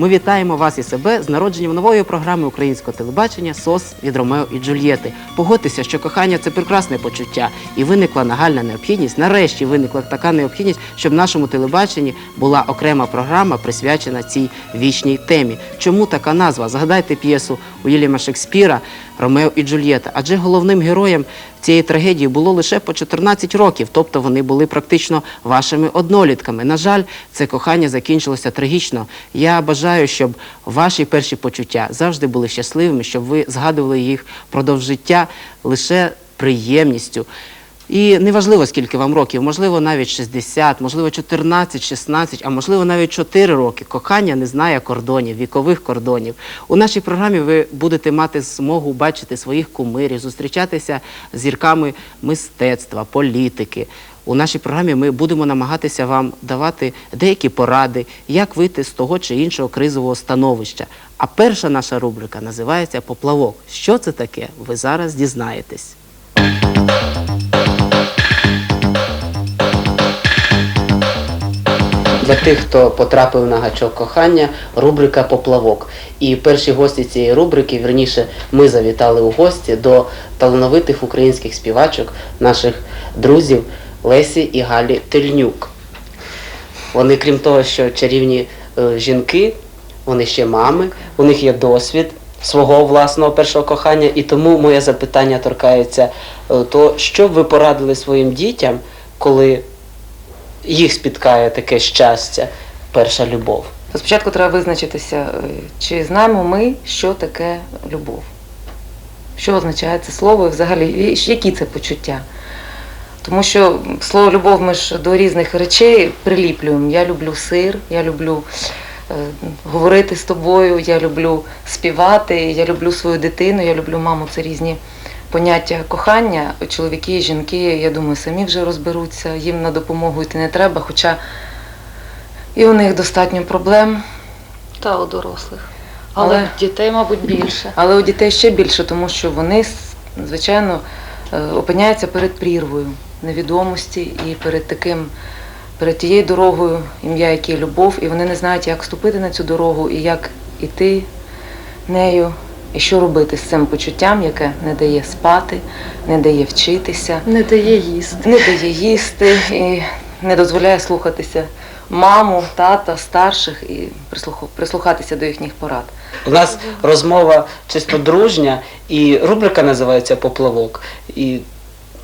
Ми вітаємо вас і себе з народженням нової програми українського телебачення СОС від Ромео і Джульєти. Погодьтеся, що кохання це прекрасне почуття, і виникла нагальна необхідність. Нарешті виникла така необхідність, щоб в нашому телебаченні була окрема програма, присвячена цій вічній темі. Чому така назва? Згадайте п'єсу Уільяма Шекспіра Ромео і Джульєта. Адже головним героєм цієї трагедії було лише по 14 років, тобто вони були практично вашими однолітками. На жаль, це кохання закінчилося трагічно. Я бажаю, щоб ваші перші почуття завжди були щасливими, щоб ви згадували їх впродовж життя лише приємністю. І неважливо, скільки вам років, можливо, навіть 60, можливо, 14, 16, а можливо, навіть 4 роки. Кохання не знає кордонів, вікових кордонів. У нашій програмі ви будете мати змогу бачити своїх кумирів, зустрічатися з зірками мистецтва, політики. У нашій програмі ми будемо намагатися вам давати деякі поради, як вийти з того чи іншого кризового становища. А перша наша рубрика називається Поплавок. Що це таке? Ви зараз дізнаєтесь. Для тих, хто потрапив на гачок кохання, рубрика Поплавок. І перші гості цієї рубрики, вірніше, ми завітали у гості до талановитих українських співачок, наших друзів Лесі і Галі Тельнюк. Вони, крім того, що чарівні е, жінки, вони ще мами, у них є досвід свого власного першого кохання, і тому моє запитання торкається е, то, що б ви порадили своїм дітям, коли їх спіткає таке щастя, перша любов. То спочатку треба визначитися, е, чи знаємо ми, що таке любов. Що означає це слово і взагалі, які це почуття. Тому що слово любов ми ж до різних речей приліплюємо. Я люблю сир, я люблю е, говорити з тобою, я люблю співати, я люблю свою дитину, я люблю маму. Це різні поняття кохання. Чоловіки і жінки, я думаю, самі вже розберуться, їм на допомогу йти не треба, хоча і у них достатньо проблем. Та у дорослих. Але, Але- дітей, мабуть, більше. Але у дітей ще більше, тому що вони, звичайно, е, опиняються перед прірвою невідомості і перед таким, перед тією дорогою, ім'я якій любов, і вони не знають, як ступити на цю дорогу і як іти нею, і що робити з цим почуттям, яке не дає спати, не дає вчитися, Не дає їсти. не дає їсти і не дозволяє слухатися маму, тата, старших і прислуху- прислухатися до їхніх порад. У нас розмова чисто дружня, і рубрика називається Поплавок. І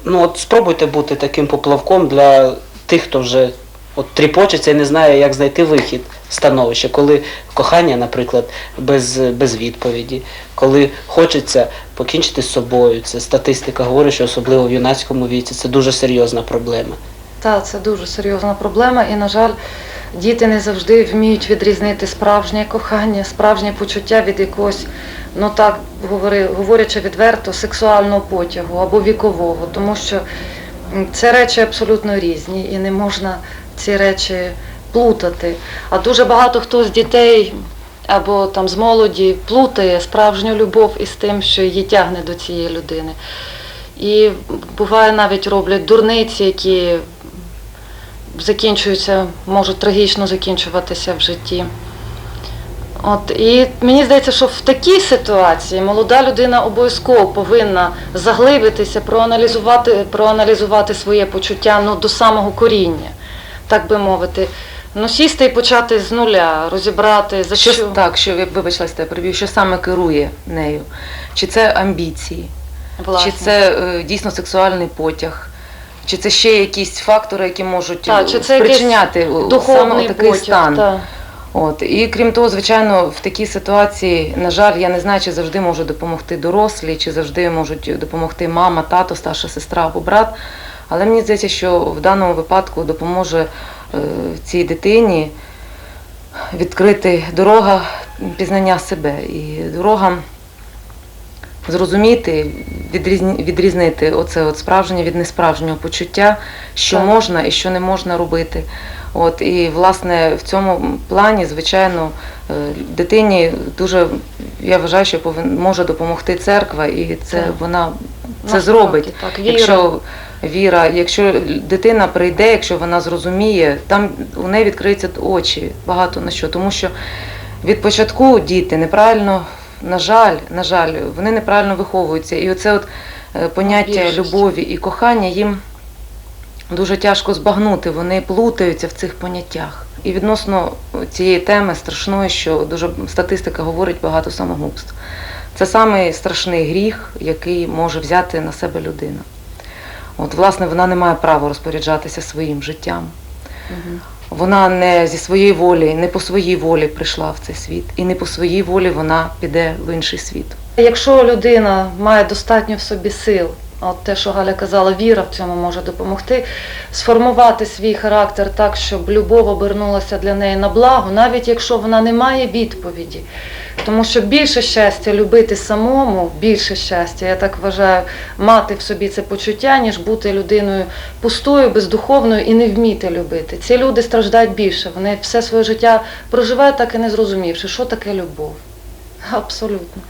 ну, от спробуйте бути таким поплавком для тих, хто вже от тріпочеться і не знає, як знайти вихід з становища, коли кохання, наприклад, без, без відповіді, коли хочеться покінчити з собою. Це статистика говорить, що особливо в юнацькому віці це дуже серйозна проблема. Та це дуже серйозна проблема, і, на жаль, діти не завжди вміють відрізнити справжнє кохання, справжнє почуття від якогось, ну так говори, говорячи відверто, сексуального потягу або вікового, тому що це речі абсолютно різні, і не можна ці речі плутати. А дуже багато хто з дітей або там з молоді плутає справжню любов із тим, що її тягне до цієї людини. І буває навіть роблять дурниці, які закінчуються, можуть трагічно закінчуватися в житті. От, і мені здається, що в такій ситуації молода людина обов'язково повинна заглибитися, проаналізувати, проаналізувати своє почуття ну, до самого коріння, так би мовити. Ну, сісти і почати з нуля, розібрати, за що. Що так, що вибачилась, я переб'ю, що саме керує нею? Чи це амбіції, Власне. чи це е, дійсно сексуальний потяг, чи це ще якісь фактори, які можуть Та, е, чи це спричиняти е, саме такий потяг, стан? та. От і крім того, звичайно, в такій ситуації, на жаль, я не знаю, чи завжди можуть допомогти дорослі, чи завжди можуть допомогти мама, тато, старша сестра або брат. Але мені здається, що в даному випадку допоможе е, цій дитині відкрити дорога пізнання себе і дорога зрозуміти, відрізнити оце от справжнє від несправжнього почуття, що Так. можна і що не можна робити. От і власне в цьому плані, звичайно, е, дитині дуже я вважаю, що може допомогти церква, і це Так. вона це Насправді, зробить. Так. Якщо віра, якщо дитина прийде, якщо вона зрозуміє, там у неї відкриються очі багато на що, тому що від початку діти неправильно, на жаль, на жаль, вони неправильно виховуються. І оце от е, поняття любові і кохання їм дуже тяжко збагнути. Вони плутаються в цих поняттях. І відносно цієї теми страшної, що дуже статистика говорить багато самогубств. Це самий страшний гріх, який може взяти на себе людина. От, власне, вона не має права розпоряджатися своїм життям. Вона не зі своєї волі, не по своїй волі прийшла в цей світ, і не по своїй волі вона піде в інший світ. Якщо людина має достатньо в собі сил, от те, що Галя казала, віра в цьому може допомогти, сформувати свій характер так, щоб любов обернулася для неї на благо, навіть якщо вона не має відповіді. Тому що більше щастя любити самому, більше щастя, я так вважаю, мати в собі це почуття, ніж бути людиною пустою, бездуховною і не вміти любити. Ці люди страждають більше. Вони все своє життя проживають, так і не зрозумівши, що таке любов. Абсолютно.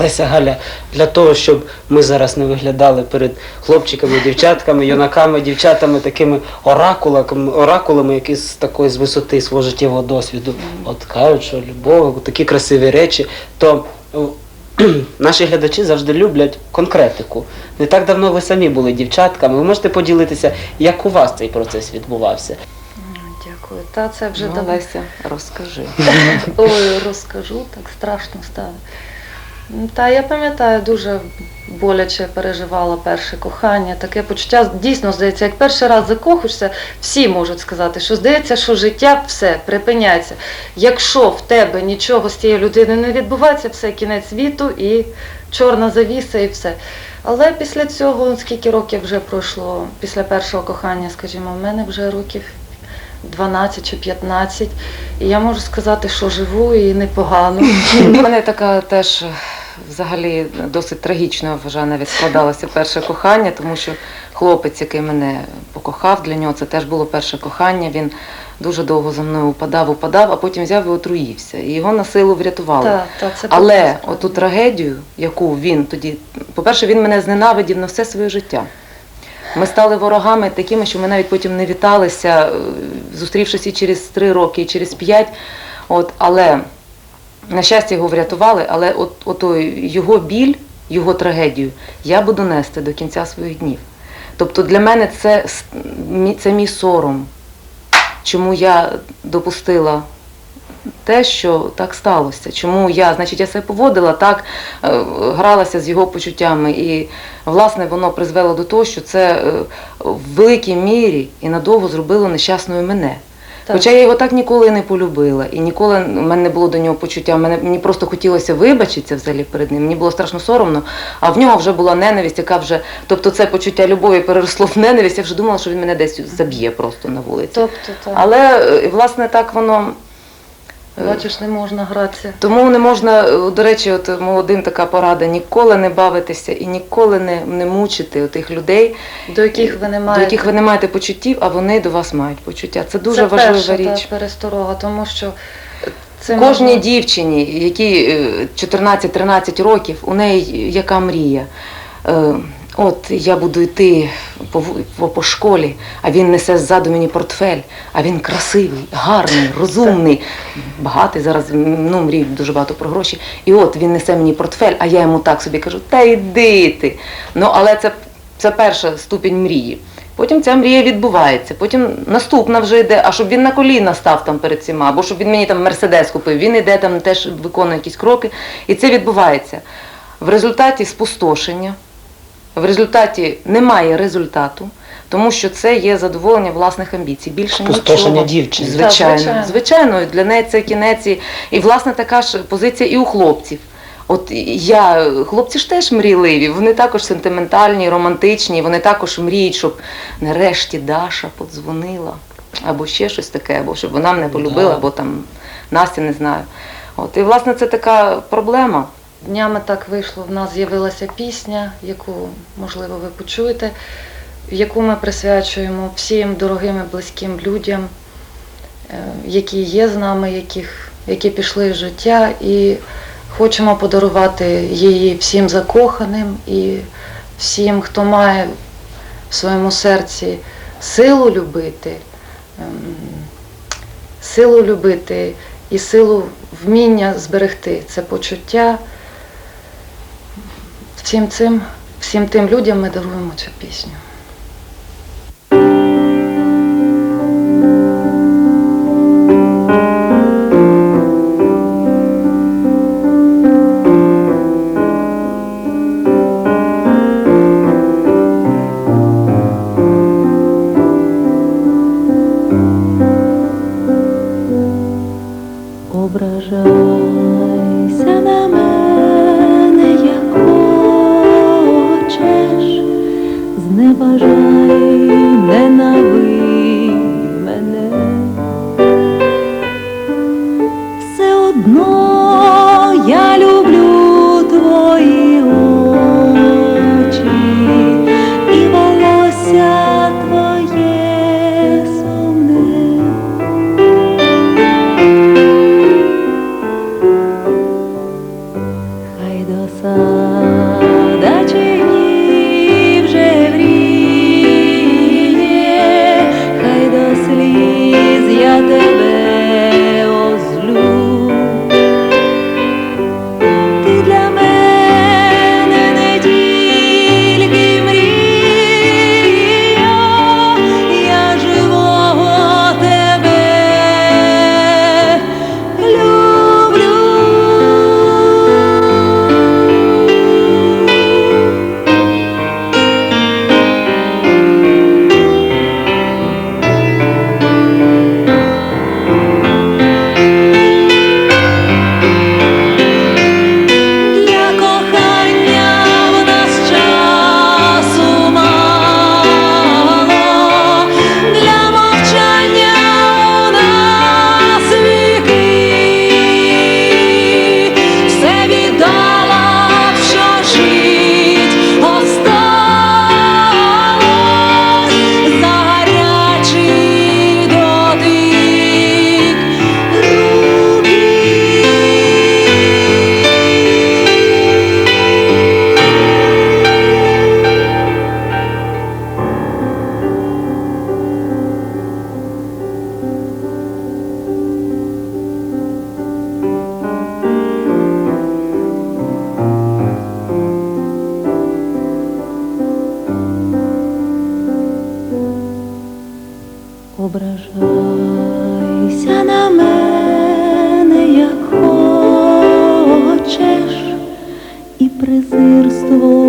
Леся Галя, для того, щоб ми зараз не виглядали перед хлопчиками, дівчатками, юнаками, дівчатами, такими оракулами, оракулами, які з такої з висоти свого життєвого досвіду, от кажуть, що любов, такі красиві речі, то наші глядачі завжди люблять конкретику. Не так давно ви самі були дівчатками. Ви можете поділитися, як у вас цей процес відбувався? Дякую. Та це вже Ну, давно. Леся, розкажи. Ой, розкажу, так страшно стане. Та я пам'ятаю, дуже боляче переживала перше кохання. Таке почуття дійсно здається, як перший раз закохуєшся, всі можуть сказати, що здається, що життя все припиняється. Якщо в тебе нічого з цією людиною не відбувається, все кінець світу і чорна завіса, і все. Але після цього, скільки років вже пройшло, після першого кохання, скажімо, в мене вже років 12 чи 15. І я можу сказати, що живу і непогано. У мене така теж взагалі досить трагічно, я вважаю, навіть складалося перше кохання, тому що хлопець, який мене покохав, для нього це теж було перше кохання. Він дуже довго за мною упадав, упадав, а потім взяв і отруївся. І його на силу врятували. Та, та, це Але оту трагедію, яку він тоді, по-перше, він мене зненавидів на все своє життя. Ми стали ворогами такими, що ми навіть потім не віталися, е, зустрівшись і через три роки, і через п'ять. От, але, на щастя, його врятували, але от, отой його біль, його трагедію я буду нести до кінця своїх днів. Тобто для мене це, це мій сором, чому я допустила те, що так сталося. Чому я, значить, я себе поводила так, е, гралася з його почуттями, і власне воно призвело до того, що це е, в великій мірі і надовго зробило нещасною мене. Так. Хоча я його так ніколи не полюбила, і ніколи в мене не було до нього почуття. Мене мені просто хотілося вибачитися взагалі перед ним. Мені було страшно соромно. А в нього вже була ненависть, яка вже, тобто це почуття любові переросло в ненависть. Я вже думала, що він мене десь заб'є просто на вулиці. Тобто, так. Але е, власне так воно. Е, Бачиш, не можна гратися. тому не можна, е, до речі, от молодим така порада, ніколи не бавитися і ніколи не, не мучити тих людей, До яких ви не маєте. до яких ви не маєте почуттів, а вони до вас мають почуття. Це дуже Це важлива перша, річ. Та, пересторога, тому що це Кожній можна- дівчині, якій е, 14-13 років, у неї яка мрія. От я буду йти по, по, по школі, а він несе ззаду мені портфель, а він красивий, гарний, розумний, багатий зараз ну, мріють дуже багато про гроші. І от він несе мені портфель, а я йому так собі кажу, та йди ти. Ну, але це, це перша ступінь мрії. Потім ця мрія відбувається, потім наступна вже йде, а щоб він на коліна став там перед всіма, або щоб він мені там мерседес купив, він йде там теж виконує якісь кроки, і це відбувається. В результаті спустошення, в результаті немає результату, тому що це є задоволення власних амбіцій. Більше нічого. дівчини. Звичайно, звичайно. звичайно, для неї це кінець. І, і власне така ж позиція і у хлопців. От я, хлопці ж теж мрійливі, вони також сентиментальні, романтичні, вони також мріють, щоб нарешті Даша подзвонила, або ще щось таке, або щоб вона мене полюбила, або там Настя не знаю. От, і власне це така проблема. Днями так вийшло, в нас з'явилася пісня, яку, можливо, ви почуєте, яку ми присвячуємо всім дорогим і близьким людям, е, які є з нами, яких, які пішли з життя, і хочемо подарувати її всім закоханим і всім, хто має в своєму серці силу любити, ем, силу любити і силу вміння зберегти це почуття. Всім цим, всім тим людям ми даруємо цю пісню. презирство.